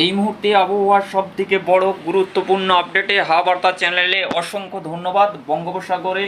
এই মুহূর্তে আবহাওয়ার সব থেকে বড় গুরুত্বপূর্ণ আপডেটে হাওয়াবার্তা চ্যানেলে অসংখ্য ধন্যবাদ। বঙ্গোপসাগরে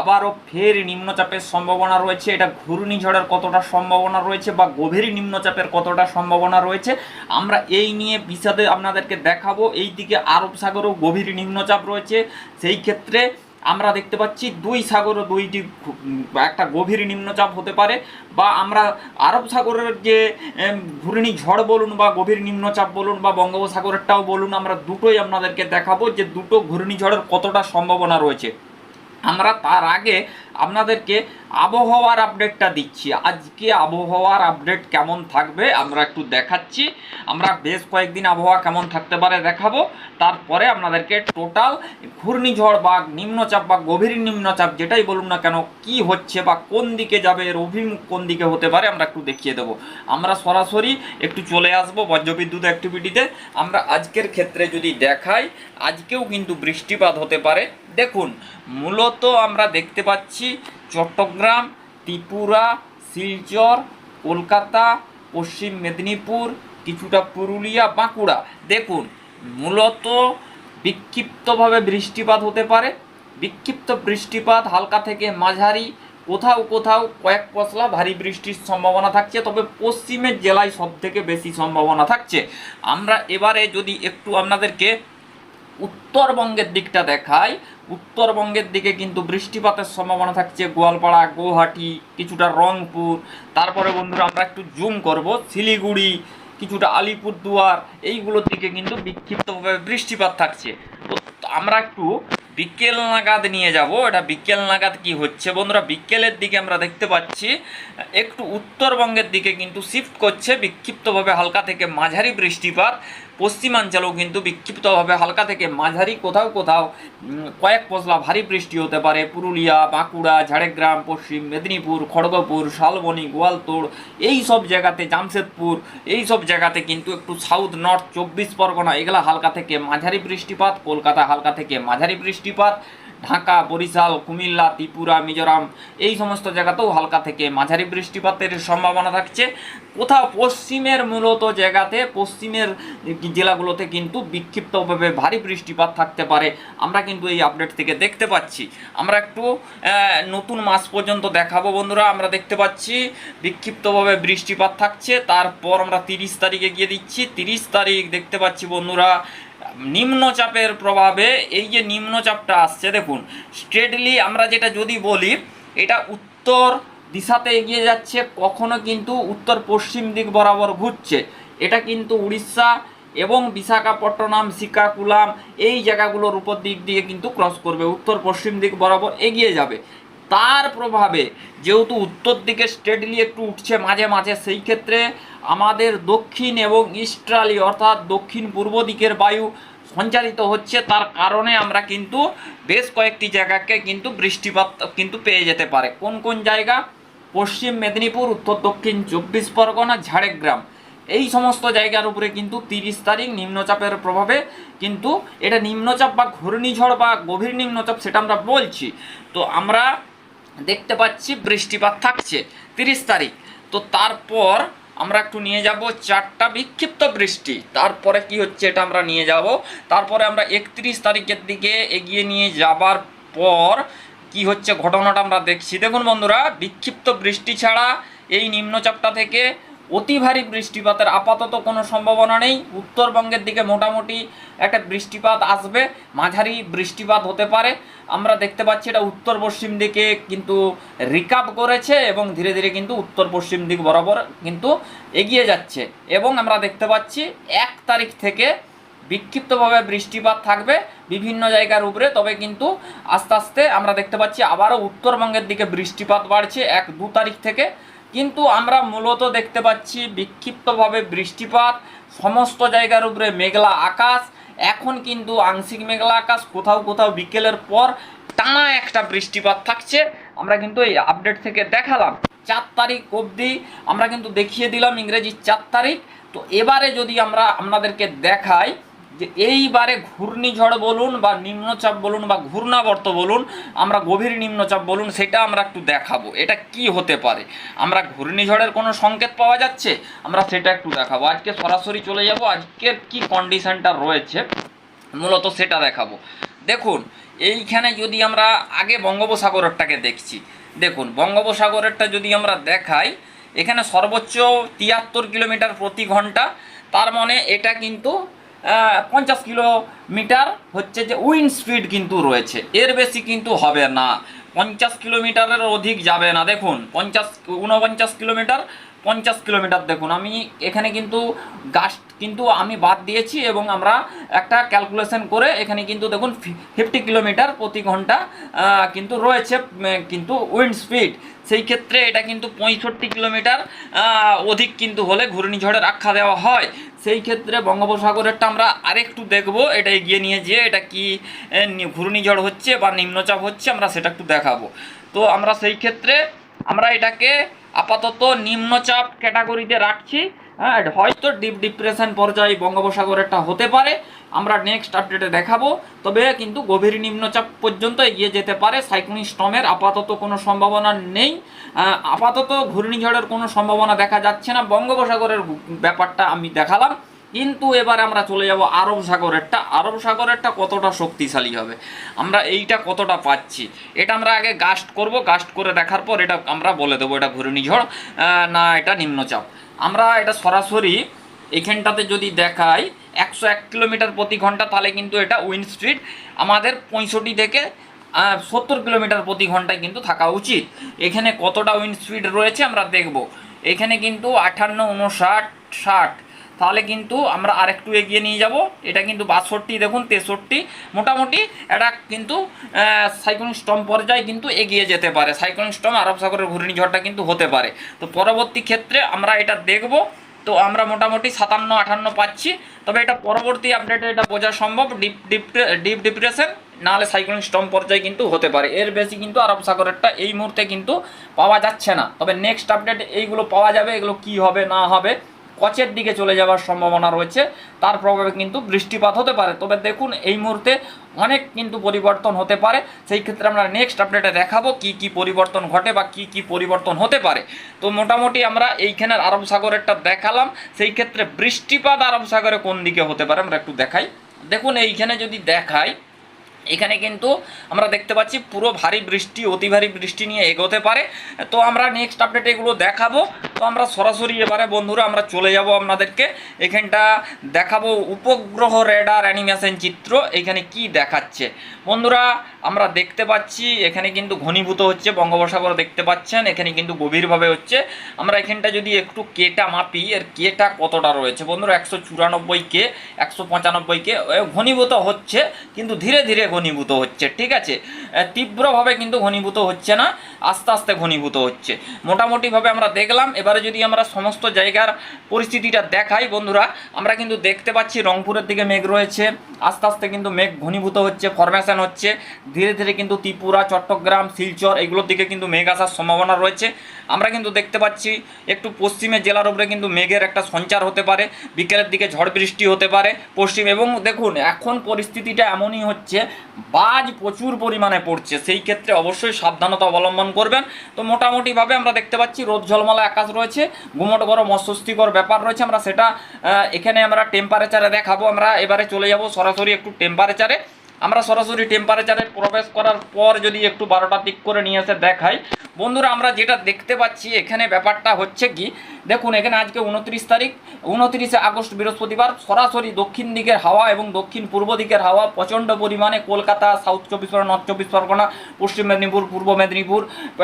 আবারও ফের নিম্নচাপের সম্ভাবনা রয়েছে। এটা ঘূর্ণিঝড়ের কতটা সম্ভাবনা রয়েছে বা গভীর নিম্নচাপের কতটা সম্ভাবনা রয়েছে, আমরা এই নিয়ে বিশদে আপনাদেরকে দেখাবো। এই দিকে আরব সাগরেও গভীর নিম্নচাপ রয়েছে। সেই ক্ষেত্রে আমরা দেখতে পাচ্ছি দুই সাগরও দুইটি একটা গভীর নিম্নচাপ হতে পারে বা আমরা আরব সাগরের যে ঘূর্ণি ঝড় বলুন বা গভীর নিম্নচাপ বলুন বা বঙ্গোপসাগরেরটাও বলুন, আমরা দুটোই আপনাদেরকে দেখাবো যে দুটো ঘূর্ণিঝড়ের কতটা সম্ভাবনা রয়েছে। আমরা তার আগে আপনাদেরকে আবহাওয়ার আপডেটটা দিচ্ছি। আজকে আবহাওয়ার আপডেট কেমন থাকবে আমরা একটু দেখাচ্ছি। আমরা বেশ কয়েকদিন আবহাওয়া কেমন থাকতে পারে দেখাবো। তারপরে আপনাদেরকে টোটাল ঘূর্ণিঝড় বা নিম্নচাপ বা গভীর নিম্নচাপ যেটাই বলুন না কেন, কি হচ্ছে বা কোন দিকে যাবে, এর অভিমুখ কোন দিকে হতে পারে আমরা একটু দেখিয়ে দেবো। আমরা সরাসরি একটু চলে আসব বজ্রবিদ্যুৎ অ্যাক্টিভিটিতে আমরা আজকের ক্ষেত্রে যদি দেখাই, আজকেও কিন্তু বৃষ্টিপাত হতে পারে। দেখুন, মূলত আমরা দেখতে পাচ্ছি চট্টগ্রাম, ত্রিপুরা, শিলচর, কলকাতা, পশ্চিম মেদিনীপুর, কিছুটা পুরুলিয়া, বাঁকুড়া। দেখুন, মূলত বিক্ষিপ্তভাবে বৃষ্টিপাত হতে পারে। বিক্ষিপ্ত বৃষ্টিপাত হালকা থেকে মাঝারি, কোথাও কোথাও কয়েক পশলা ভারী বৃষ্টির সম্ভাবনা থাকছে, তবে পশ্চিমের জেলায় সব থেকে বেশি সম্ভাবনা থাকছে। আমরা এবারে যদি একটু আপনাদেরকে উত্তরবঙ্গের দিকটা দেখাই উত্তরবঙ্গের দিকে কিন্তু বৃষ্টিপাতের সম্ভাবনা থাকছে গোয়ালপাড়া গুয়াহাটি কিছুটা রংপুর। তারপরে বন্ধুরা আমরা একটু জুম করব। শিলিগুড়ি, কিছুটা আলিপুরদুয়ার, এইগুলোর দিকে কিন্তু বিক্ষিপ্তভাবে বৃষ্টিপাত থাকছে। তো আমরা একটু বিকেল নাগাদ নিয়ে যাব। এটা বিকেল নাগাদ কি হচ্ছে? বন্ধুরা, বিকেলের দিকে আমরা দেখতে পাচ্ছি, একটু উত্তরবঙ্গের দিকে কিন্তু শিফট করছে। বিক্ষিপ্তভাবে হালকা থেকে মাঝারি বৃষ্টিপাত। পশ্চিমাঞ্চলেও কিন্তু বিক্ষিপ্তভাবে হালকা থেকে মাঝারি কোথাও কোথাও কয়েক পশলা ভারী বৃষ্টি হতে পারে। পুরুলিয়া, বাঁকুড়া, ঝাড়গ্রাম, পশ্চিম মেদিনীপুর, খড়গপুর, শালবনি, গোয়ালতোড়, এই সব জায়গাতে, জামশেদপুর, এই সব জায়গাতে কিন্তু একটু সাউথ নর্থ চব্বিশ পরগনা, এগুলা হালকা থেকে মাঝারি বৃষ্টিপাত, কলকাতা হালকা থেকে মাঝারি বৃষ্টিপাত। ঢাকা, বরিশাল, কুমিল্লা, ত্রিপুরা, মিজোরাম এই সমস্ত জায়গাতেও হালকা থেকে মাঝারি বৃষ্টিপাতের সম্ভাবনা থাকছে। কোথাও পশ্চিমের মূলত জায়গাতে, পশ্চিমের জেলাগুলোতে কিন্তু বিক্ষিপ্তভাবে ভারী বৃষ্টিপাত থাকতে পারে। আমরা কিন্তু এই আপডেট থেকে দেখতে পাচ্ছি। আমরা একটু নতুন মাস পর্যন্ত দেখাবো বন্ধুরা। আমরা দেখতে পাচ্ছি বিক্ষিপ্তভাবে বৃষ্টিপাত থাকছে। তারপর আমরা তিরিশ তারিখে গিয়ে দিচ্ছি। তিরিশ তারিখ দেখতে পাচ্ছি বন্ধুরা নিম্নচাপের প্রভাবে এই যে নিম্নচাপটা আসছে, দেখুন স্ট্রেটলি আমরা যেটা যদি বলি, এটা উত্তর দিশাতে এগিয়ে যাচ্ছে, কখনো কিন্তু উত্তর পশ্চিম দিক বরাবর ঘুরছে। এটা কিন্তু উড়িষ্যা এবং বিশাখাপট্টনম, শ্রীকাকুলাম এই জায়গাগুলোর উপর দিক দিয়ে কিন্তু ক্রস করবে, উত্তর পশ্চিম দিক বরাবর এগিয়ে যাবে। তার প্রভাবে যেহেতু উত্তর দিকে স্টেডলি একটু উঠছে মাঝে মাঝে, সেই ক্ষেত্রে আমাদের দক্ষিণ এবং ইস্ট্রালি অর্থাৎ দক্ষিণ পূর্ব দিকের বায়ু সঞ্চারিত হচ্ছে। তার কারণে আমরা কিন্তু বেশ কয়েকটি জায়গাকে কিন্তু বৃষ্টিপাত কিন্তু পেয়ে যেতে পারে। কোন কোন জায়গা? পশ্চিম মেদিনীপুর, উত্তর দক্ষিণ চব্বিশ পরগনা, ঝাড়গ্রাম। এই সমস্ত জায়গার উপরে কিন্তু তিরিশ তারিখ নিম্নচাপের প্রভাবে কিন্তু এটা নিম্নচাপ বা ঘূর্ণিঝড় বা গভীর নিম্নচাপ সেটা আমরা বলছি। তো আমরা দেখতে পাচ্ছি বৃষ্টিপাত থাকছে তিরিশ তারিখ। তো তারপর আমরা একটু নিয়ে যাব চারটা বিক্ষিপ্ত বৃষ্টি। তারপরে কি হচ্ছে এটা আমরা নিয়ে যাব। তারপরে আমরা একত্রিশ তারিখের দিকে এগিয়ে নিয়ে যাবার পর কি হচ্ছে ঘটনাটা আমরা দেখছি। দেখুন বন্ধুরা, বিক্ষিপ্ত বৃষ্টি ছাড়া এই নিম্নচাপটা থেকে অতি ভারী বৃষ্টিপাতের আপাতত কোনো সম্ভাবনা নেই। উত্তরবঙ্গের দিকে মোটামুটি একটা বৃষ্টিপাত আসবে, মাঝারি বৃষ্টিপাত হতে পারে। আমরা দেখতে পাচ্ছি এটা উত্তর পশ্চিম দিকে কিন্তু রিকাপ করেছে এবং ধীরে ধীরে কিন্তু উত্তর পশ্চিম দিক বরাবর কিন্তু এগিয়ে যাচ্ছে। এবং আমরা দেখতে পাচ্ছি এক তারিখ থেকে বিক্ষিপ্তভাবে বৃষ্টিপাত থাকবে বিভিন্ন জায়গার উপরে, তবে কিন্তু আস্তে আস্তে আমরা দেখতে পাচ্ছি আবারও উত্তরবঙ্গের দিকে বৃষ্টিপাত বাড়ছে এক দু তারিখ থেকে। কিন্তু আমরা মূলত দেখতে পাচ্ছি বিক্ষিপ্তভাবে বৃষ্টিপাত, সমস্ত জায়গার উপরে মেঘলা আকাশ, এখন কিন্তু আংশিক মেঘলা আকাশ, কোথাও কোথাও বিকেলের পর টানা একটা বৃষ্টিপাত থাকছে। আমরা কিন্তু এই আপডেট থেকে দেখালাম। চার তারিখ অবধি আমরা কিন্তু দেখিয়ে দিলাম ইংরেজি চার তারিখ। তো এবারে যদি আমরা আপনাদেরকে দেখাই যে এইবারে ঘূর্ণিঝড় বলুন বা নিম্নচাপ বলুন বা ঘূর্ণাবর্ত বলুন, আমরা গভীর নিম্নচাপ বলুন, সেটা আমরা একটু দেখাবো। এটা কি হতে পারে? আমরা ঘূর্ণিঝড়ের কোনো সংকেত পাওয়া যাচ্ছে? আমরা সেটা একটু দেখাবো। আজকে সরাসরি চলে যাব। আজকের কি কন্ডিশনটা রয়েছে? মূলত সেটা দেখাবো। দেখুন, এইখানে যদি আমরা আগে বঙ্গোপসাগরেরটাকে দেখছি, দেখুন, বঙ্গোপসাগরেরটা যদি আমরা দেখাই, এখানে সর্বোচ্চ তিয়াত্তর কিলোমিটার প্রতি ঘণ্টা, তার মানে এটা কিন্তু পঞ্চাশ কিলোমিটার হচ্ছে যে উইন্ড স্পিড কিন্তু রয়েছে। এর বেশি কিন্তু হবে না। পঞ্চাশ কিলোমিটারের অধিক যাবে না। দেখুন, পঞ্চাশ, উনপঞ্চাশ কিলোমিটার, পঞ্চাশ কিলোমিটার দেখুন। আমি এখানে কিন্তু গাছ কিন্তু আমি বাদ দিয়েছি এবং আমরা একটা ক্যালকুলেশন করে এখানে কিন্তু দেখুন ফিফটি কিলোমিটার প্রতি ঘণ্টা কিন্তু রয়েছে কিন্তু উইন্ড স্পিড সেই ক্ষেত্রে এটা কিন্তু পঁয়ষট্টি কিলোমিটার অধিক কিন্তু হলে ঘূর্ণিঝড়ের আখ্যা দেওয়া হয়। সেই ক্ষেত্রে বঙ্গোপসাগরেরটা আমরা আরেকটু দেখব, এটা এগিয়ে নিয়ে যেয়ে এটা কি ঘূর্ণিঝড় হচ্ছে বা নিম্নচাপ হচ্ছে, আমরা সেটা একটু দেখাবো। তো আমরা সেই ক্ষেত্রে আমরা এটাকে আপাতত নিম্নচাপ ক্যাটাগরিতে রাখছি। হ্যাঁ হয়তো ডিপ ডিপ্রেশন পর্যায়ে বঙ্গোপসাগরেরটা হতে পারে। আমরা নেক্সট আপডেটে দেখাবো। তবে কিন্তু গভীর নিম্নচাপ পর্যন্ত এগিয়ে যেতে পারে। সাইক্লোনিক স্টমের আপাতত কোনো সম্ভাবনা নেই। আপাতত ঘূর্ণিঝড়ের কোনো সম্ভাবনা দেখা যাচ্ছে না। বঙ্গোপসাগরের ব্যাপারটা আমি দেখালাম। কিন্তু এবার আমরা চলে যাব আরব সাগরেরটা। আরব সাগরেরটা কতটা শক্তিশালী হবে? আমরা এইটা কতটা পাচ্ছি? এটা আমরা আগে গাস্ট করব। গাস্ট করে দেখার পর এটা আমরা বলে দেবো, এটা ঘূর্ণিঝড় না, এটা নিম্নচাপ। আমরা এটা সরাসরি এখানটাতে যদি দেখাই, একশো এক কিলোমিটার প্রতি ঘণ্টা, তাহলে কিন্তু এটা উইন্ড স্পিড আমাদের পঁয়ষট্টি থেকে সত্তর কিলোমিটার প্রতি ঘন্টায় কিন্তু থাকা উচিত। এখানে কতটা উইন্ড স্পিড রয়েছে আমরা দেখব। এখানে কিন্তু আটান্ন উনষাট, ষাট তাহলে কিন্তু আমরা আরেকটু এগিয়ে নিয়ে যাব। এটা কিন্তু বাষট্টি, দেখুন, তেষট্টি। মোটামুটি এটা কিন্তু সাইক্লোনিক স্টম পর্যায়ে কিন্তু এগিয়ে যেতে পারে। সাইক্লোনিক স্টম আরব সাগরের ঘূর্ণিঝড়টা কিন্তু হতে পারে। তো পরবর্তী ক্ষেত্রে আমরা এটা দেখব। তো আমরা মোটামুটি সাতান্ন আটান্ন পাচ্ছি। তবে এটা পরবর্তী আপডেটে এটা বোঝা সম্ভব। ডিপ ডিপ ডিপ ডিপ্রেশন নাহলে সাইক্লোনিক স্টম পর্যায়ে কিন্তু হতে পারে। এর বেশি কিন্তু আরব সাগরেরটা এই মুহূর্তে কিন্তু পাওয়া যাচ্ছে না। তবে নেক্সট আপডেট এইগুলো পাওয়া যাবে, এগুলো কি হবে, না হবে কচের দিকে চলে যাওয়ার সম্ভাবনা রয়েছে। তার প্রভাবে কিন্তু বৃষ্টিপাত হতে পারে। তবে দেখুন, এই মুহূর্তে অনেক কিন্তু পরিবর্তন হতে পারে। সেই ক্ষেত্রে আমরা নেক্সট আপডেটে দেখাবো কি কি পরিবর্তন ঘটে বা কি কি পরিবর্তন হতে পারে। তো মোটামুটি আমরা এইখানের আরব সাগরেরটা দেখালাম। সেই ক্ষেত্রে বৃষ্টিপাত আরব সাগরে কোন দিকে হতে পারে আমরা একটু দেখাই। দেখুন, এইখানে যদি দেখাই এখানে কিন্তু আমরা দেখতে পাচ্ছি পুরো ভারী বৃষ্টি, অতি ভারী বৃষ্টি নিয়ে এগোতে পারে। তো আমরা নেক্সট আপডেট এগুলো দেখাবো। তো আমরা সরাসরি এবারে বন্ধুরা আমরা চলে যাব আপনাদেরকে। এখানটা দেখাবো উপগ্রহ রেডার অ্যানিমেশন চিত্র। এখানে কি দেখাচ্ছে? বন্ধুরা, আমরা দেখতে পাচ্ছি এখানে কিন্তু ঘনীভূত হচ্ছে, বঙ্গোপসাগর দেখতে পাচ্ছেন। এখানে কিন্তু গভীরভাবে হচ্ছে। আমরা এখানটা যদি একটু কেটা মাপি, এর কেটা কতটা রয়েছে? বন্ধুরা, একশো চুরানব্বই কে একশো পঁচানব্বই কে ঘনীভূত হচ্ছে, কিন্তু ধীরে ধীরে ঘনীভূত হচ্ছে, ঠিক আছে? তীব্রভাবে কিন্তু ঘনীভূত হচ্ছে না, আস্তে আস্তে ঘনীভূত হচ্ছে। মোটামুটিভাবে আমরা দেখলাম, এবারে যদি আমরা সমস্ত জায়গার পরিস্থিতিটা দেখাই, বন্ধুরা, আমরা কিন্তু দেখতে পাচ্ছি রংপুরের দিকে মেঘ রয়েছে, আস্তে আস্তে কিন্তু মেঘ ঘনীভূত হচ্ছে ফরমেশন হচ্ছে, ধীরে ধীরে কিন্তু ত্রিপুরা, চট্টগ্রাম, শিলচর, এগুলোর দিকে কিন্তু মেঘ আসার সম্ভাবনা রয়েছে। আমরা কিন্তু দেখতে পাচ্ছি একটু পশ্চিমে জেলার উপরে কিন্তু মেঘের একটা সঞ্চার হতে পারে, বিকেলের দিকে ঝড় বৃষ্টি হতে পারে পশ্চিম, এবং দেখুন এখন পরিস্থিতিটা এমনই হচ্ছে, বাজ প্রচুর পরিমাণে পড়ছে, সেই ক্ষেত্রে অবশ্যই সাবধানতা অবলম্বন করবেন। তো মোটামুটিভাবে আমরা দেখতে পাচ্ছি রোদ ঝলমলা আকাশ রয়েছে গুমট গরম অস্বস্তিকর ব্যাপার রয়েছে, আমরা সেটা এখানে আমরা টেম্পারেচারে দেখাবো, আমরা এবারে চলে যাব সরাসরি একটু টেম্পারেচারে আমরা সরাসরি টেম্পারেচারে প্রবেশ করার পর যদি একটু বারোটা দিক করে নিয়ে এসে দেখাই। বন্ধুরা, আমরা যেটা দেখতে পাচ্ছি, এখানে ব্যাপারটা হচ্ছে কি দেখুন, এখানে আজকে উনত্রিশ তারিখ, উনত্রিশে আগস্ট বৃহস্পতিবার, সরাসরি দক্ষিণ দিকের হাওয়া এবং দক্ষিণ পূর্ব দিকের হাওয়া প্রচণ্ড পরিমাণে কলকাতা, সাউথ চব্বিশ পরগনা, নর্থ চব্বিশ পরগনা, পশ্চিম মেদিনীপুর, পূর্ব মেদিনীপুর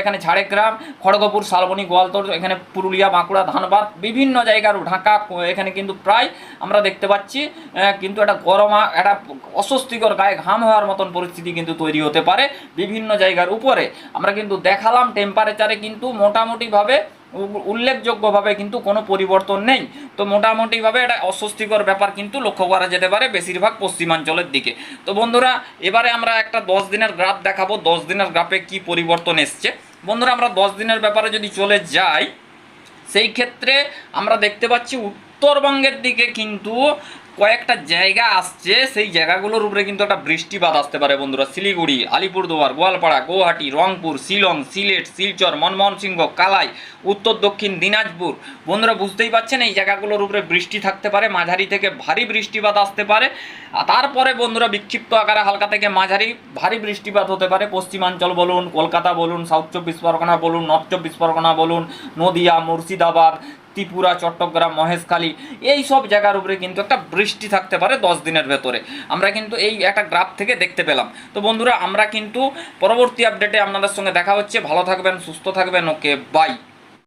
এখানে ঝাড়গ্রাম, খড়গপুর, শালবনী, গোয়ালতর, এখানে পুরুলিয়া, বাঁকুড়া, ধানবাদ, বিভিন্ন জায়গার ঢাকা, এখানে কিন্তু প্রায় আমরা দেখতে পাচ্ছি কিন্তু একটা গরম, একটা অস্বস্তিকর গায়ে ঘাম হওয়ার মতন পরিস্থিতি কিন্তু তৈরি হতে পারে বিভিন্ন জায়গার উপরে। আমরা কিন্তু দেখালাম টেম্পারেচারে কিন্তু মোটামুটিভাবে উল্লেখযোগ্যভাবে কিন্তু কোনো পরিবর্তন নেই। তো মোটামুটিভাবে এটা অস্বস্তিকর ব্যাপার কিন্তু লক্ষ্য করা যেতে পারে বেশিরভাগ পশ্চিমাঞ্চলের দিকে। তো বন্ধুরা, এবারে আমরা একটা দশ দিনের গ্রাফ দেখাবো, দশ দিনের গ্রাফে কি পরিবর্তন এসছে। বন্ধুরা, আমরা দশ দিনের ব্যাপারে যদি চলে যাই, সেই ক্ষেত্রে আমরা দেখতে পাচ্ছি উত্তরবঙ্গের দিকে কিন্তু কয়েকটা জায়গা আসছে, সেই জায়গাগুলোর উপরে কিন্তু একটা বৃষ্টিপাত আসতে পারে বন্ধুরা। শিলিগুড়ি, আলিপুরদুয়ার, গোয়ালপাড়া গুয়াহাটি রংপুর, শিলং, সিলেট, শিলচর মনমোহন সিংহ কালাই, উত্তর দক্ষিণ দিনাজপুর। বন্ধুরা, বুঝতেই পারছেন এই জায়গাগুলোর উপরে বৃষ্টি থাকতে পারে, মাঝারি থেকে ভারী বৃষ্টিপাত আসতে পারে। তারপরে বন্ধুরা, বিক্ষিপ্ত আকারে হালকা থেকে মাঝারি ভারী বৃষ্টিপাত হতে পারে। পশ্চিমাঞ্চল বলুন, কলকাতা বলুন, সাউথ চব্বিশ পরগনা বলুন, নর্থ চব্বিশ পরগনা বলুন, নদিয়া, মুর্শিদাবাদ ত্রিপুরা, চট্টগ্রাম মহেশখালী এই সব জায়গার উপরে কিন্তু একটা বৃষ্টি থাকতে পারে দশ দিনের ভেতরে। আমরা কিন্তু এই একটা গ্রাফ থেকে দেখতে পেলাম। তো বন্ধুরা, আমরা কিন্তু পরবর্তী আপডেটে আপনাদের সঙ্গে দেখা হচ্ছে। ভালো থাকবেন, সুস্থ থাকবেন, ওকে বাই